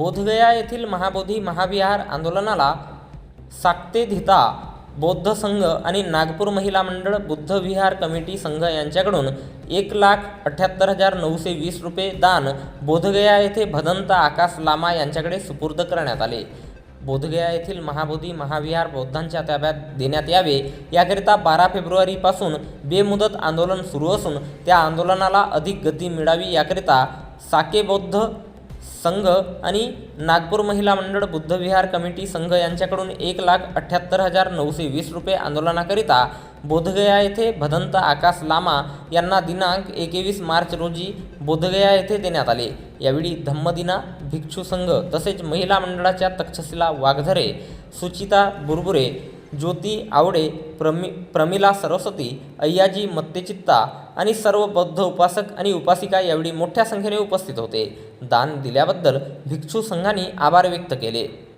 बोधगया येथील महाबोधी महाविहार आंदोलनाला साक्तेधिता बौद्ध संघ आणि नागपूर महिला मंडळ बुद्ध विहार कमिटी संघ यांच्याकडून एक लाख अठ्ठ्याहत्तर हजार नऊशे वीस रुपये दान बोधगया येथे भदंत आकाश लामा यांच्याकडे सुपूर्द करण्यात आले. बोधगया येथील महाबोधी महाविहार बौद्धांच्या ताब्यात देण्यात यावे याकरिता बारा फेब्रुवारीपासून बेमुदत आंदोलन सुरू असून त्या आंदोलनाला अधिक गती मिळावी याकरिता साके बौद्ध संघ आणि नागपूर महिला मंडळ बुद्धविहार कमिटी संघ यांच्याकडून एक लाख अठ्ठ्याहत्तर हजार नऊशे वीस रुपये आंदोलनाकरिता बोधगया येथे भदंत आकाश लामा यांना दिनांक एकवीस मार्च रोजी बोधगया येथे देण्यात आले. यावेळी धम्मदिना भिक्षू संघ तसेच महिला मंडळाच्या तक्षशिला वाघधरे सुचिता बुरबुरे ज्योती आवडे प्रमि प्रमिला सरस्वती अय्याजी मत्तेचित्ता आणि सर्व बौद्ध उपासक आणि उपासिका यावेळी मोठ्या संख्येने उपस्थित होते. दान दिल्याबद्दल भिक्षू संघाने आभार व्यक्त केले.